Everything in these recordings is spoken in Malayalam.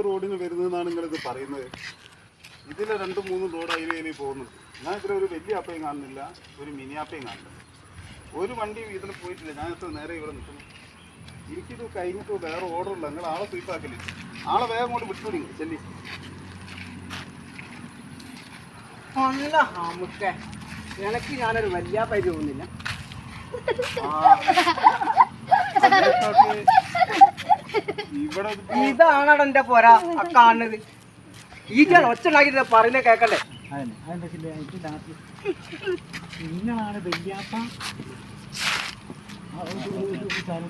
റോഡിന് വരുന്നതെന്നാണ് നിങ്ങളിത് പറയുന്നത്. ഇതിലെ രണ്ട് മൂന്ന് ലോഡ് ഇനി പോകുന്നുണ്ട് ഞാൻ ഇതിൽ ഒരു വലിയ അപ്പയും കാണുന്നില്ല ഒരു മിനി അപ്പയും കാണുന്നില്ല. ഒരു വണ്ടി ഇതിൽ പോയിട്ടില്ല. ഞാൻ എത്ര നേരെ ഇവിടെ നിൽക്കുന്നു എനിക്കിത് കഴിഞ്ഞിട്ട് വേറെ ഓർഡർ ഇല്ല നിങ്ങൾ ആളെ സ്വീപ്പാക്കില്ല ആളെ വേഗം കൊണ്ട് വിട്ടുപിടി ചെല്ലി. അല്ല നമുക്ക് എനിക്ക് ഞാനൊരു വലിയ പരിചയമൊന്നുമില്ല തോന്നുന്നില്ല. ഇതാണ് എന്റെ പോര ആ കാണുന്നത്. ഈ ഞാൻ ഒച്ച ഉണ്ടാക്കിട്ട് പറഞ്ഞ കേക്കണ്ടേ നിങ്ങളാണ് വല്യാപ്പ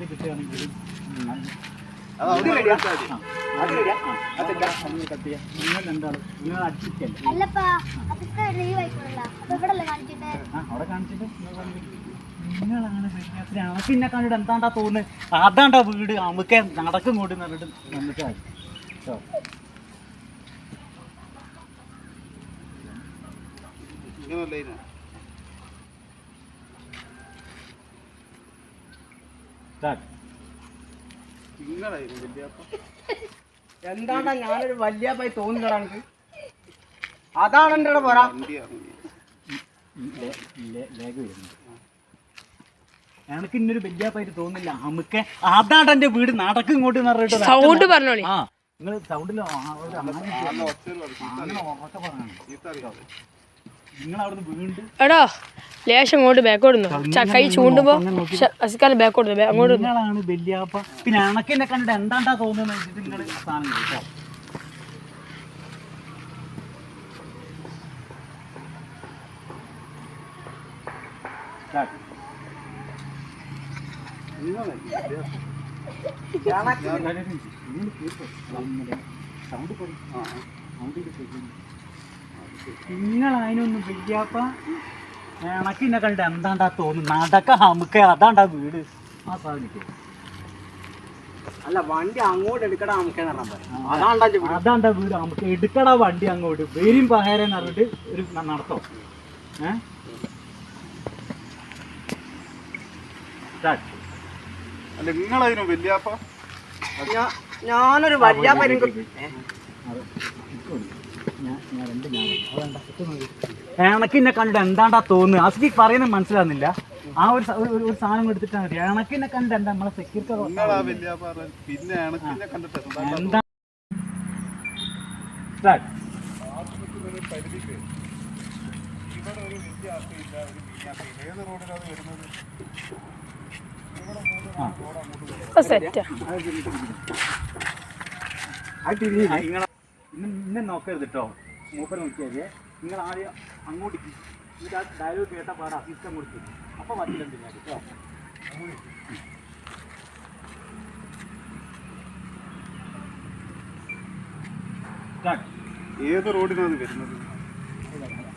കിട്ടുകയാണെങ്കിൽ അവിടെ കാണിച്ചിട്ട്. നിങ്ങളാണ് അനക്ക് എന്നെ കണ്ടിട്ട് എന്താണ്ടാ തോന്നുന്നത് അതാണ്ടാ വീട് നമുക്ക് നടക്കും കൂടി. കേട്ടോ വലിയ അപ്പം എന്താണ്ടാ ഞാനൊരു വലിയ പൈസ തോന്നുന്നു എനിക്ക് അതാണ് എന്റെ പറ ലേഖ വരുന്നത് എനിക്ക് ഇന്നൊരു വല്യാപ്പായിട്ട് തോന്നുന്നില്ല. നമുക്ക് അതാണ്ട് എന്റെ വീട് നടക്കും ഇങ്ങോട്ട് എന്ന് പറഞ്ഞിട്ട് സൗണ്ട് പറഞ്ഞോളി. ആ നിങ്ങൾ സൗണ്ടിലോ എടോ ലേശം ഇങ്ങോട്ട് ബാക്കോടുന്നു കൈ ചൂണ്ടുമ്പോ അസിക്കാലം ബാക്കോടുന്നു അങ്ങോട്ട് നിങ്ങളാണ് പിന്നെ കണ്ടിട്ട് എന്താണ്ടാ തോന്നുന്നത് വെച്ചിട്ട് നിങ്ങൾ സാധനം കേട്ടോ. നിങ്ങൾ അതിനൊന്നും വല്യാപ്പ എനക്കിന്നെ കണ്ട എന്താണ്ടാ തോന്നുന്നു? നടക്ക നമുക്ക്. അതാണ്ടാ വീട്. ആ സാധനം അല്ല വണ്ടി അങ്ങോട്ട് എടുക്കടാ നമുക്ക് അതാണ്ടാ. അതാണ്ടാ വീട്. നമുക്ക് എടുക്കടാ വണ്ടി അങ്ങോട്ട്. വരും പകരം പറഞ്ഞിട്ട് ഒരു നടത്തോ. ഏ? സ്റ്റാർട്ട്. അല്ല നിങ്ങളതിനും വല്യാപ്പ? ഞാനൊരു വലിയ എനിക്ക്. എനക്കിന്നെ കണ്ടിട്ട് എന്താണ്ടാ തോന്നുന്നത് അസുഖി പറയുന്നത് മനസ്സിലാകുന്നില്ല ആ ഒരു സ- ഒരു- ഒരു സാധനം എടുത്തിട്ടാ മതി. എനക്കിന്നെ കണ്ടിട്ട് എന്താ നമ്മളെ സെക്യൂരിറ്റി നിങ്ങളാ വലിയാപ്പ പറഞ്ഞത്. പിന്നെ എനക്കിനെ കണ്ടിട്ട് എന്താ എന്താ സ്റ്റാർട്ട്. പരിധിക്ക് ഇവിടെ ഒരു വലിയ അപ്പയില്ല ഒരു ഏത് റോഡിലാണ് വരുന്നത്? സെറ്റാ ഇന്ന് നോക്കരുത് കേട്ടോ മൂപ്പർ നോക്കിയാൽ നിങ്ങൾ ആദ്യം അങ്ങോട്ട്. എന്നിട്ട് ആ ഡയലോഗ് കേട്ട പാടാ സിസ്റ്റം കൊടുത്തു അപ്പോൾ പറ്റില്ല കേട്ടോ സ്റ്റാർട്ട് ഏത് റോഡിനാണ് വരുന്നത് സിസ്റ്റം എപ്പോഴും മൂപ്പര് ഇല്ലാപ്പെന്ന് അറിയട്ടെ ആ. ഏ,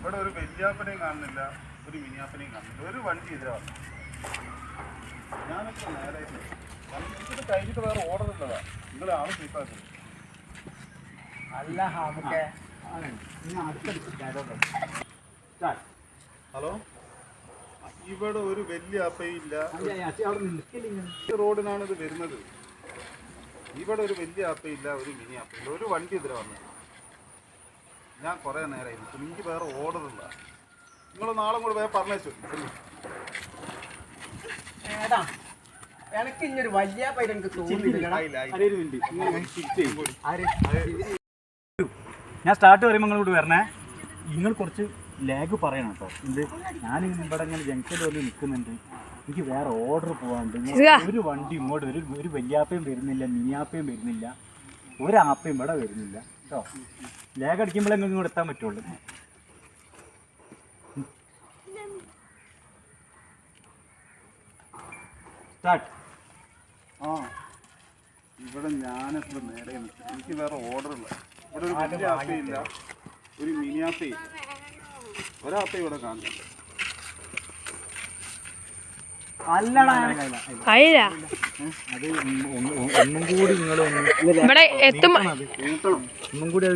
ഇവിടെ ഒരു വലിയാപ്പനെയും കാണുന്നില്ല ഒരു മിനിയാപ്പനെയും കാണുന്നില്ല. ഒരു വണ്ടി ഇതിലെ വന്നു. ഞാനൊക്കെ നേരെ ഇത് കഴിഞ്ഞിട്ട് വേറെ ഓർഡർ ഉള്ളതാ. നിങ്ങൾ ആൾ സ്വീപ്പാക്കി അല്ല നമുക്ക് ഹലോ? ഇവിടെ ഒരു വലിയ അപ്പയില്ല അവിടെ നിൽക്കില്ല ഈ റോഡിനാണ് ഇത് വരുന്നത്. ഇവിടെ ഒരു വലിയ അപ്പയില്ല ഒരു മിനി അപ്പയില്ല ഒരു വണ്ടി ഇതിലെ വന്നു. ഞാൻ കുറേ നേരമായി നിൽക്കും എനിക്ക് വേറെ ഓർഡർ ഇല്ല നിങ്ങൾ നാളെ കൂടെ വേറെ പറഞ്ഞേച്ചു ഏതാ എനിക്ക് വലിയ എനിക്ക് തോന്നുന്നില്ല? ഞാൻ സ്റ്റാർട്ട് പറയുമ്പോൾ നിങ്ങൾ കൂടി വരണേ. നിങ്ങൾ കുറച്ച് ലാഗ് പറയണം കേട്ടോ ഇത് ഞാൻ ഇവിടെ ഇങ്ങനെ ജംഗ്ഷനിൽ വന്ന് നിൽക്കുന്നുണ്ട് എനിക്ക് വേറെ ഓർഡർ പോകാണ്ട് ഒരു വണ്ടി ഇങ്ങോട്ട് ഒരു ഒരു വലിയാപ്പയും വരുന്നില്ല മിനിയാപ്പയും വരുന്നില്ല. ഒരാപ്പയും ഇവിടെ വരുന്നില്ല. കേട്ടോ ലാഗ് അടിക്കുമ്പോഴേ നിങ്ങൾക്ക് എടുത്താൻ പറ്റുള്ളൂ. സ്റ്റാർട്ട് ആ ഇവിടെ ഞാനിപ്പോൾ നേരെ എനിക്ക് വേറെ ഓർഡർ ഇല്ല. ഇവിടെ ഒരു വലിയ ഇല്ല. ഒരു മിനി ആപ്പേ ഇല്ല. ഒരാപ്പേ ഇവിടെ അത് ഒന്ന്- ഒന്നും കൂടി നിങ്ങൾ ഇവിടെ എത്തുമ്പോ ഒന്നും കൂടി